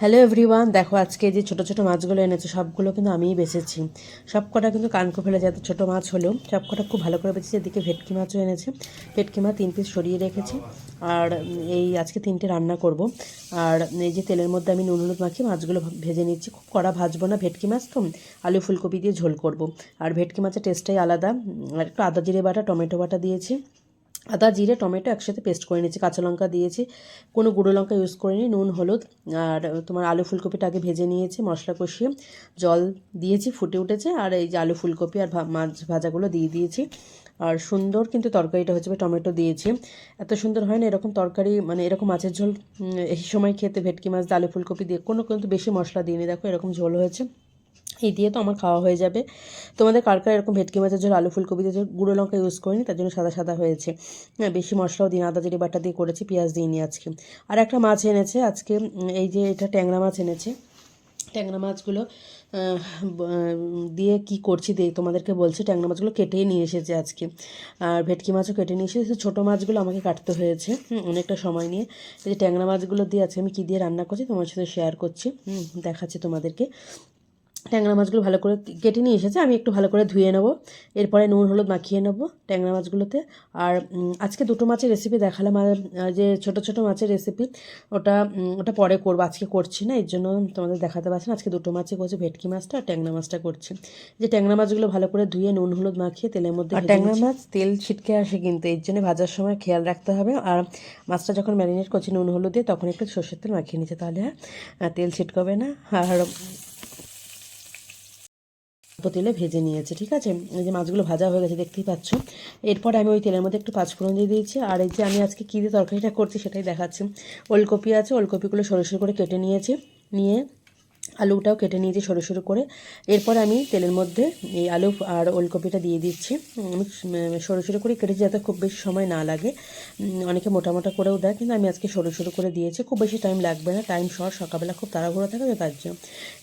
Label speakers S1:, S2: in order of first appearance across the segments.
S1: Hello everyone দেখো, আজকে যে ছোটো ছোটো মাছগুলো এনেছে, সবগুলো কিন্তু আমিই বেছেছি। সব কটা কিন্তু কানকো ফেলে যাতে ছোটো মাছ হলেও সব কটা খুব ভালো করে বেছেছি। এদিকে ভেটকি মাছও এনেছে। ভেটকি মাছ তিন পিস সরিয়ে রেখেছি। আর এই আজকে তিনটে রান্না করব। আর এই যে তেলের মধ্যে আমি নুন হলুদ মাখিয়ে মাছগুলো ভেজে নিচ্ছি। খুব কড়া ভাজবো না ভেটকি মাছ তো। আলু ফুলকপি দিয়ে ঝোল করব। আর ভেটকি মাছের টেস্টটাই আলাদা। আর একটু আদা জিরে বাটা, টমেটো বাটা দিয়েছি। আদা জিরে, টমেটো একসাথে পেস্ট করে নিয়েছি, কাঁচা লঙ্কা দিয়েছি, কোনো গুঁড়ো লঙ্কা ইউজ করিনি, নুন, হলুদ, আর তোমার আলু ফুলকপিটা আগে ভেজে নিয়েছি, মশলা কষিয়ে জল দিয়েছি, ফুটে উঠেছে, আর এই যে আলু ফুলকপি আর মাছ ভাজাগুলো দিয়ে দিয়েছি, আর সুন্দর কিন্তু তরকারিটা হচ্ছে টমেটো দিয়েছি। এত সুন্দর হয় না, এরকম তরকারি মানে এরকম মাছের ঝোল এই সময় খেতে ভেটকি মাছ, আলু ফুলকপি দিয়ে কোনো কিন্তু বেশি মশলা দিইনি, দেখো এরকম ঝোল হয়েছে। এই দিয়ে তো আমার খাওয়া হয়ে যাবে। তোমাদের কার কার এরকম ভেটকি মাছের ঝোল, আলু ফুলকপিতে গুঁড়ো লঙ্কা ইউজ করিনি, তার জন্য সাদা সাদা হয়েছে। হ্যাঁ বেশি মশলাও দিন আদা জিরে বাটা দিয়ে করেছি, পেঁয়াজ দিইনি আজকে। আর একটা মাছ এনেছে আজকে এই যে এটা ট্যাংরা মাছ এনেছে। ট্যাংরা মাছগুলো দিয়ে কি করছি দিয়ে তোমাদেরকে বলছি, ট্যাংরা মাছগুলো কেটেই নিয়ে এসেছে আজকে। আর ভেটকি মাছও কেটে নিয়ে এসেছে ছোটো মাছগুলো আমাকে কাটতে হয়েছে অনেকটা সময় নিয়ে। এই যে ট্যাংরা মাছগুলো দিয়ে আজকে আমি কী দিয়ে রান্না করছি, তোমার সাথে শেয়ার করছি দেখাচ্ছি তোমাদেরকে। ট্যাংরা মাছগুলো ভালো করে কেটে নিয়ে এসেছে আমি একটু ভালো করে ধুয়ে নেব। এরপরে নুন হলুদ মাখিয়ে নেব ট্যাংরা মাছগুলোতে। আর আজকে দুটো মাছের রেসিপি দেখালাম আর যে ছোট ছোট মাছের রেসিপি ওটা ওটা পরে করব আজকে করছি না এর জন্য তোমাদের দেখাতে পারছি না। আজকে দুটো মাছই করছি ভেটকি মাছটা আর ট্যাংরা মাছটা করছি। যে ট্যাংরা মাছগুলো ভালো করে ধুয়ে নুন হলুদ মাখিয়ে তেলের মধ্যে আর ট্যাংরা মাছ তেল ছিটকে আসে কিন্তু এর জন্য ভাজার সময় খেয়াল রাখতে হবে। আর মাছটা যখন ম্যারিনেট করছি নুন হলুদ দিয়ে তখন একটু সর্ষের তেল মাখিয়ে নিচ্ছে তাহলে তেল ছিটকাবে না। আর তেলে ভেজে নিয়েছে, ঠিক আছে? এই যে মাছগুলো ভাজা হয়ে গেছে, দেখতেই পাচ্ছ। এরপর আমি ওই তেলের মধ্যে একটু পাঁচফোড়ন দিয়ে দিয়েছি, আর এই যে আমি আজকে কী দিয়ে তরকারিটা করছি সেটাই দেখাচ্ছি। ওলকপি আছে, ওলকপিগুলো সরু সরু করে কেটে নিয়েছি, নিয়ে আলুটাও কেটে নিয়েছি সরু সরু করে। এরপর আমি তেলের মধ্যে এই আলু আর ওলকপিটা দিয়ে দিচ্ছি। আমি সরু সরু করে কেটেছি যাতে খুব বেশি সময় না লাগে। অনেকে মোটা মোটা করেও দেয়, কিন্তু আমি আজকে সরু সরু করে দিয়েছি। খুব বেশি টাইম লাগবে না টাইম শর্ট সকালবেলা খুব তাড়াহুড়ো থাকে তার জন্য।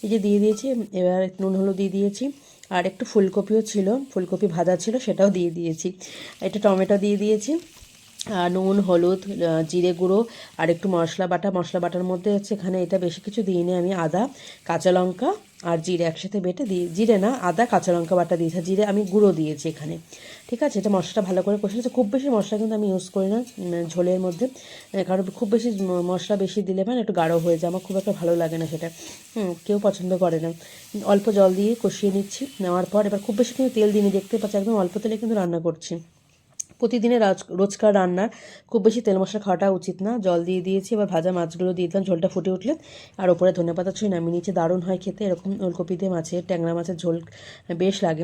S1: এই যে দিয়ে দিয়েছি, এবার নুন হলুদ দিয়ে দিয়েছি। আর একটু ফুলকপিও ছিল, ফুলকপি ভাজা ছিল, সেটাও দিয়ে দিয়েছি। এটা টমেটো দিয়ে দিয়েছি। নুন, হলুদ জিরে গুঁড়ো আর একটু মশলা বাটা। মশলা বাটার মধ্যে হচ্ছে এখানে এটা বেশি কিছু দিইনি আমি, আদা, কাঁচা লঙ্কা আর জিরে একসাথে বেটে দিয়ে জিরে না, আদা, কাঁচা লঙ্কা বাটা দিয়েছি। জিরে আমি গুঁড়ো দিয়েছি এখানে। ঠিক আছে? এটা মশলাটা ভালো করে কষে খুব বেশি মশলা কিন্তু আমি ইউজ করি না ঝোলের মধ্যে। কারণ খুব বেশি মশলা বেশি দিলে মানে একটু গাঢ় হয়ে যায়। আমার খুব একটা ভালো লাগে না সেটা। কেউ পছন্দ করে না। অল্প জল দিয়ে কষিয়ে নিচ্ছি। নেওয়ার পর এবার খুব বেশি কিন্তু তেল দিইনি। দেখতে পাচ্ছি একদম অল্প তেলে কিন্তু রান্না করছি। প্রতিদিনের রাজ- রোজকার রান্নার খুব বেশি তেল মশলা খাওয়াটা উচিত না। জল দিয়ে দিয়েছি, এবার ভাজা মাছগুলো দিয়ে দিলাম, ঝোলটা ফুটে উঠলে। আর ওপরে ধনে পাতা ছুঁয়ে নামিয়ে নিচে দারুণ হয় খেতে, এরকম ওলকপি দিয়ে মাছের, ট্যাংরা মাছের ঝোল বেশ লাগে।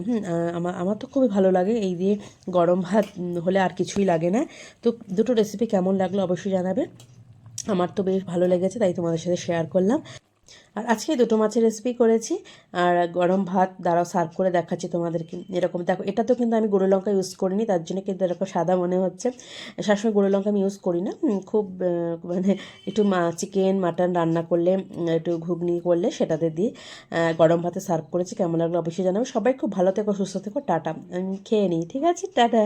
S1: আমার আমার তো খুবই ভালো লাগে, এই দিয়ে গরম ভাত হলে আর কিছুই লাগে না। তো দুটো রেসিপি কেমন লাগল অবশ্যই জানাবে আমার তো বেশ ভালো লেগেছে, তাই তোমাদের সাথে শেয়ার করলাম। আর আজকে দুটো মাছের রেসিপি করেছি, আর গরম ভাত দ্বারাও সার্ভ করে দেখাচ্ছি তোমাদেরকে এরকম। দেখো এটা তো কিন্তু আমি গুঁড়ো লঙ্কা ইউজ করিনি, তার জন্য কিন্তু এরকম সাদা মনে হচ্ছে। সবসময় গুঁড়ো লঙ্কা আমি ইউজ করি না খুব মানে একটু মা চিকেন মাটন রান্না করলে একটু ঘুগনি করলে সেটাতে দিয়ে গরম ভাতে সার্ভ করেছি, কেমন লাগল অবশ্যই জানাবে। সবাই খুব ভালো থেকো, সুস্থ থেকো, টাটা। আমি খেয়ে নিই, ঠিক আছে? টাটা।